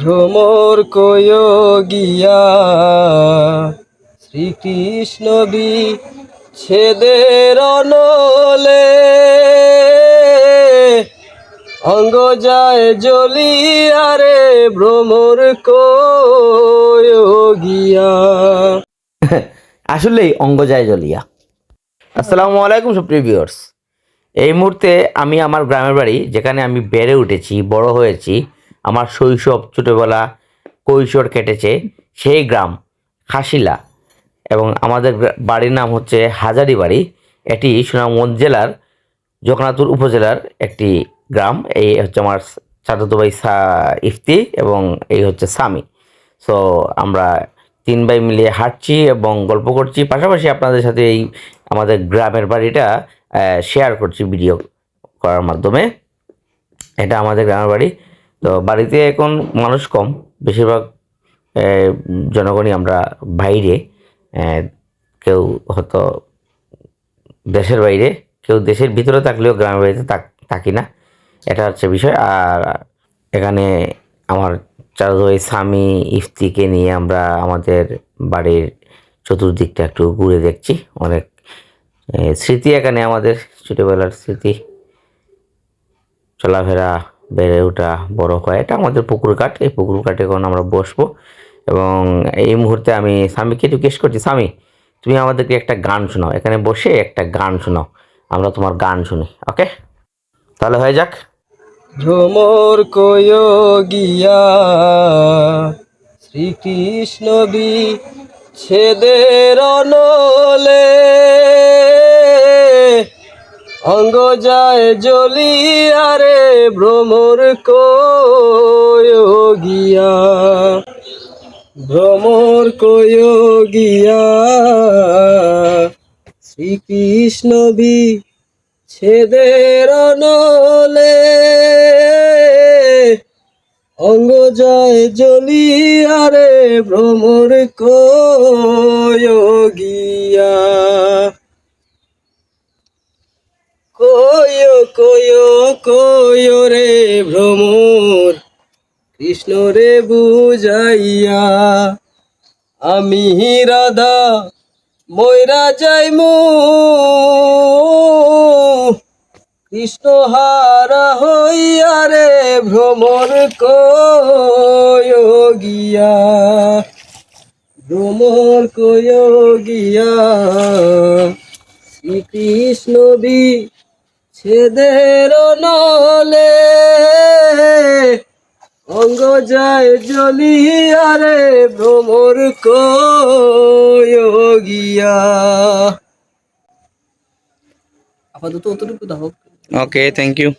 ভ্রমর কয় গিয়া। শ্রীকৃষ্ণ বি ছেদের অনলে। অঙ্গ যায় জ্বলিয়া রে ভ্রমর কয় গিয়া। আসলেই অঙ্গ যায় জ্বলিয়া। আসসালামু আলাইকুম সুপ্রিয় ভিউয়ার্স। এই মুহূর্তে আমি আমার গ্রামের বাড়ি, যেখানে আমি বেড়ে উঠেছি, বড় হয়েছি আমার শৈশব ছোটোবেলা কৈশোর কেটেছে সেই গ্রাম, খাসিলা। এবং আমাদের বাড়ির নাম হচ্ছে হাজারি বাড়ি এটি সুনামগঞ্জ জেলার জগন্নাথপুর উপজেলার একটি গ্রাম। এই হচ্ছে আমার চাচাতো ভাই সা ইফতি এবং এই হচ্ছে সামি সো আমরা তিন ভাই মিলিয়ে হাঁটছি এবং গল্প করছি। পাশাপাশি আপনাদের সাথে এই আমাদের গ্রামের বাড়িটা শেয়ার করছি ভিডিও করার মাধ্যমে। এটা আমাদের গ্রামের বাড়ি। তো বাড়িতে এখন মানুষ কম, বেশিরভাগ জনগণই আমরা বাইরে কেউ হয়তো দেশের বাইরে, কেউ দেশের ভিতরে থাকলেও গ্রামের বাড়িতে থাক- না। এটা হচ্ছে বিষয়। আর এখানে আমার চারদই স্বামী ইফতিকে নিয়ে আমরা আমাদের বাড়ির চতুর্দিকটা একটু ঘুরে দেখছি। অনেক স্মৃতি এখানে আমাদের, ছোটোবেলার স্মৃতি। চলাফেরা বেড়ে ওঠা বড় হয়। এটা আমাদের পুকুর কাঠ এই পুকুর কাঠে এখন আমরা বসবো। এবং এই মুহূর্তে আমি স্বামীকে রিকোয়েস্ট করছি, স্বামী, তুমি আমাদেরকে একটা গান শোনাও। এখানে বসে একটা গান শোনাও। আমরা তোমার গান শুনি, ওকে? তাহলে হয়ে যাক। ভ্রমর কয় গিয়া, শ্রীকৃষ্ণ বি ছেদের অনলে অঙ্গ যায় জ্বলিয়া রে ভ্রমর কয় গিয়া। ভ্রমর কয় গিয়া। শ্রীকৃষ্ণ বি ছেদের নলে অঙ্গ যায় জ্বলিয়া রে ভ্রমর কয় গিয়া। কয় কয় কয় রে ভ্রমর। কৃষ্ণ রে বুঝাইয়া, আমি রাধা ময়রা যাইমু। কৃষ্ণ হারা হইয়া রে ভ্রমর কয় গিয়া। ভ্রমর কয় গিয়া, শ্রীকৃষ্ণ বি ছেদের নলে অঙ্গ যায় জলি আরে ভ্রমর কয়গিয়া আপাতত অতটুকু দাও। Okay thank you